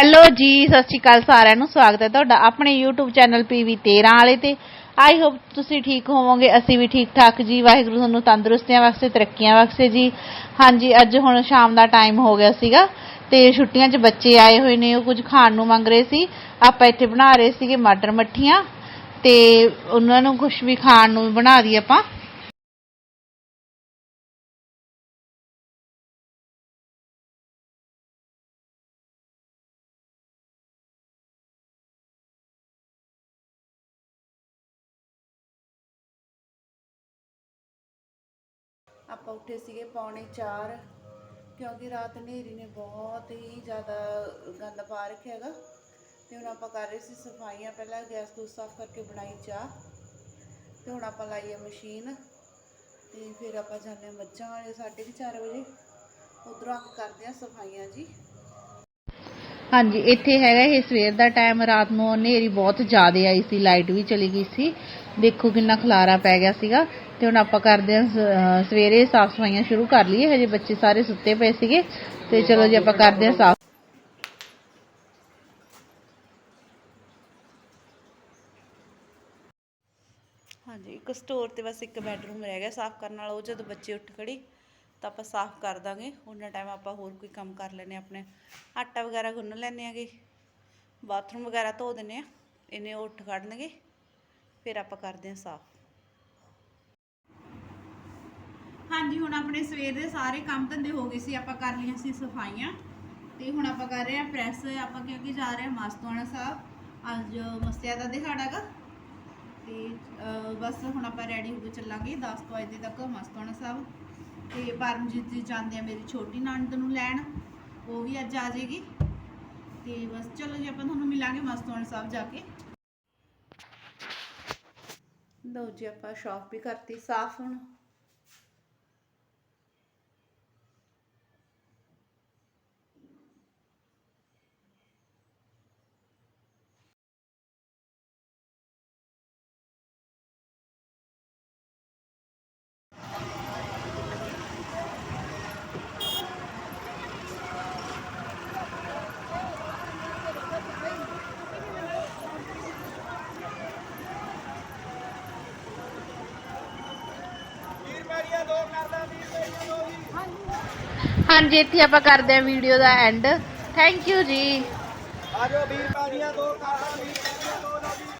Hello ਜੀ, ਸਤਿ ਸ਼੍ਰੀ ਅਕਾਲ ਸਾਰਿਆਂ ਨੂੰ, ਸਵਾਗਤ ਹੈ ਤੁਹਾਡਾ ਆਪਣੇ YouTube ਚੈਨਲ PV 13 ਵਾਲੇ ਤੇ। ਆਈ ਹੋਪ ਤੁਸੀਂ ਠੀਕ ਹੋਵੋਗੇ, ਅਸੀਂ ਵੀ ਠੀਕ ਠਾਕ ਜੀ, ਵਾਹਿਗੁਰੂ ਤੁਹਾਨੂੰ ਤੰਦਰੁਸਤੀਆਂ ਵਾਸਤੇ ਤਰੱਕੀਆਂ ਵਾਸਤੇ ਜੀ। ਹਾਂਜੀ, ਅੱਜ ਹੁਣ ਸ਼ਾਮ ਦਾ ਟਾਈਮ ਹੋ ਗਿਆ ਸੀਗਾ ਤੇ ਛੁੱਟੀਆਂ 'ਚ ਬੱਚੇ ਆਏ ਹੋਏ ਨੇ, ਉਹ ਕੁਝ ਖਾਣ ਨੂੰ ਮੰਗ ਰਹੇ ਸੀ। ਆਪਾਂ ਇੱਥੇ ਬਣਾ ਰਹੇ ਸੀਗੇ ਮਟਰ ਮੱਠੀਆਂ ਤੇ ਉਹਨਾਂ ਨੂੰ ਕੁਝ ਵੀ ਖਾਣ ਨੂੰ ਬਣਾ ਦਈਏ ਆਪਾਂ। ਆਪਾਂ ਉੱਠੇ ਸੀਗੇ ਪੌਣੇ 4 ਕਿਉਂਕਿ ਰਾਤ ਹਨੇਰੀ ਨੇ ਬਹੁਤ ਹੀ ਜ਼ਿਆਦਾ ਗੰਦ ਪਾ ਰੱਖਿਆ ਹੈਗਾ। ਤੇ ਹੁਣ ਆਪਾਂ ਕਰ ਰਹੇ ਸੀ ਸਫਾਈਆਂ, ਪਹਿਲਾਂ ਗੈਸ ਗੂਸ ਸਾਫ਼ ਕਰਕੇ ਬਣਾਈ ਚਾਹ, ਤੇ ਹੁਣ ਆਪਾਂ ਲਾਈ ਹੈ ਮਸ਼ੀਨ, ਤੇ ਫਿਰ ਆਪਾਂ ਜਾਂਦੇ ਹਾਂ ਮੱਝਾਂ ਵਾਲੇ 4:30 ਵਜੇ। ਉਧਰੋਂ ਆ ਕਰਦੇ ਹਾਂ ਸਫਾਈਆਂ ਜੀ। ਹਾਂਜੀ, ਇੱਥੇ ਹੈਗਾ ਇਹ ਸਵੇਰ ਦਾ ਟਾਈਮ ਰਾਤ ਨੂੰ ਹਨੇਰੀ ਬਹੁਤ ਜ਼ਿਆਦਾ ਆਈ ਸੀ ਲਾਈਟ ਵੀ ਚਲੀ ਗਈ ਸੀ। ਦੇਖੋ ਕਿੰਨਾ ਖਲਾਰਾ ਪੈ ਗਿਆ ਸੀਗਾ ਤੇ ਹੁਣ ਆਪਾਂ ਕਰਦੇ ਹਾਂ ਸਵੇਰੇ ਸਾਫ਼ ਸਫਾਈਆਂ ਸ਼ੁਰੂ ਕਰ ਲਈਏ। ਹਜੇ ਬੱਚੇ ਸਾਰੇ ਸੁੱਤੇ ਪਏ ਸੀਗੇ ਤੇ ਚਲੋ ਜੀ ਆਪਾਂ ਕਰਦੇ ਹਾਂ ਸਾਫ਼ ਹਾਂਜੀ, ਇੱਕ ਸਟੋਰ ਤੇ ਬਸ ਇੱਕ ਬੈਡਰੂਮ ਰਹਿ ਗਿਆ, ਸਾਫ਼ ਕਰਨ ਵਾਲਾ, ਉਹ ਜਦੋਂ ਬੱਚੇ ਉੱਠ ਖੜੀ। ਤਾਂ ਆਪਾਂ ਸਾਫ਼ ਕਰ ਦਾਂਗੇ। ਉਹਨਾਂ ਟਾਈਮ ਆਪਾਂ ਹੋਰ ਕੋਈ ਕੰਮ ਕਰ ਲੈਨੇ ਆਪਣੇ। ਆਟਾ ਵਗੈਰਾ ਗੁੰਨ ਲੈਨੇ ਆਗੇ ਬਾਥਰੂਮ ਵਗੈਰਾ ਧੋ ਦਿੰਨੇ ਆ ਇਹਨੇ ਉੱਠ ਖੜਨਗੇ ਫਿਰ ਆਪਾਂ ਕਰਦੇ ਹਾਂ ਸਾਫ਼। ਹਾਂਜੀ, ਹੁਣ ਆਪਣੇ ਸਵੇਰ ਦੇ ਸਾਰੇ ਕੰਮ ਧੰਦੇ ਹੋ ਗਏ ਸੀ। ਆਪਾਂ ਕਰ ਲਈਆਂ ਸੀ ਸਫਾਈਆਂ। ਤੇ ਹੁਣ ਆਪਾਂ ਕਰ ਰਹੇ ਹਾਂ ਪ੍ਰੈਸ। ਆਪਾਂ ਕਿਉਂਕਿ ਜਾ ਰਹੇ ਹਾਂ ਮਸਤਵਾਣਾ ਸਾਹਿਬ। ਅੱਜ ਮੱਸਿਆ ਦਾ ਦਿਹਾੜਾ ਗਾ। ਤੇ ਬਸ ਹੁਣ ਆਪਾਂ ਰੈਡੀ ਹੋ ਕੇ ਚੱਲਾਂਗੇ। 10 ਤੋਂ ਵਜੇ ਤੱਕ ਮਸਤਵਾਣਾ ਸਾਹਿਬ। ਤੇ ਪਰਮਜੀਤ ਜੀ ਜਾਂਦੇ ਆ ਮੇਰੀ ਛੋਟੀ ਨਣਦ ਨੂੰ ਲੈਣ, ਉਹ ਵੀ ਅੱਜ ਆ ਜਾਏਗੀ ਤੇ ਬਸ ਚਲੋ ਜੀ, ਆਪਾਂ ਤੁਹਾਨੂੰ ਮਿਲਾਂਗੇ ਮਸਤਵਾਣਾ ਸਾਹਿਬ ਜਾ ਕੇ। ਲਓ ਜੀ, ਆਪਾਂ ਸ਼ਾਪ ਵੀ ਕਰਤੀ, ਸਾਫ਼ ਹੁਣ। ਹਾਂਜੀ, ਇੱਥੇ ਆਪਾਂ ਕਰਦੇ ਆ ਵੀਡੀਓ ਦਾ ਐਂਡ ਥੈਂਕ ਯੂ ਜੀ। ਆਜੋ ਵੀਰ ਬਾਜੀਆਂ ਦੋ ਕਾਰਾਂ, ਵੀਰ ਜੀ।